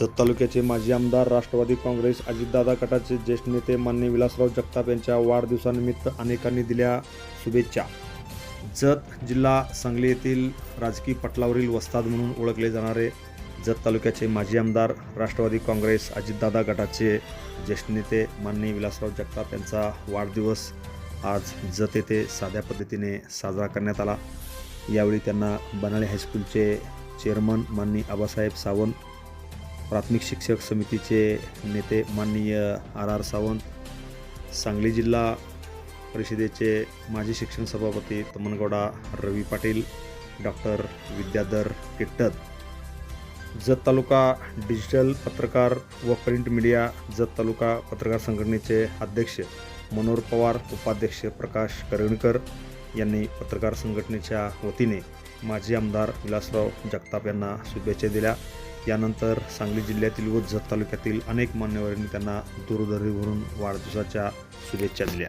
जत तालुक्याचे माजी आमदार राष्ट्रवादी काँग्रेस अजितदादा गटाचे ज्येष्ठ नेते मान्य विलासराव जगताप यांच्या वाढदिवसानिमित्त अनेकांनी दिल्या शुभेच्छा. जत जिल्हा सांगली येथील राजकीय पटलावरील वस्ताद म्हणून ओळखले जाणारे जत तालुक्याचे माजी आमदार राष्ट्रवादी काँग्रेस अजितदादा गटाचे ज्येष्ठ नेते माननीय विलासराव जगताप यांचा वाढदिवस आज जत येथे साध्या पद्धतीने साजरा करण्यात आला. यावेळी त्यांना बनाळे हायस्कूलचे चेअरमन माननीय आबासाहेब सावंत प्राथमिक शिक्षक समितीचे नेते माननीय आर आर सावंत सांगली जिल्हा परिषदेचे माजी शिक्षण सभापती तमनगौडा रवी पाटील डॉक्टर विद्याधर किट्टत जत तालुका डिजिटल पत्रकार व प्रिंट मीडिया जत तालुका पत्रकार संघटनेचे अध्यक्ष मनोहर पवार उपाध्यक्ष प्रकाश करगणकर यांनी पत्रकार संघटनेच्या वतीने माजी आमदार विलासराव जगताप यांना शुभेच्छा दिल्या. यानंतर सांगली जिल्ह्यातील व जत तालुक्यातील अनेक मान्यवरांनी त्यांना दूरध्वनीवरून वाढदिवसाच्या शुभेच्छा दिल्या.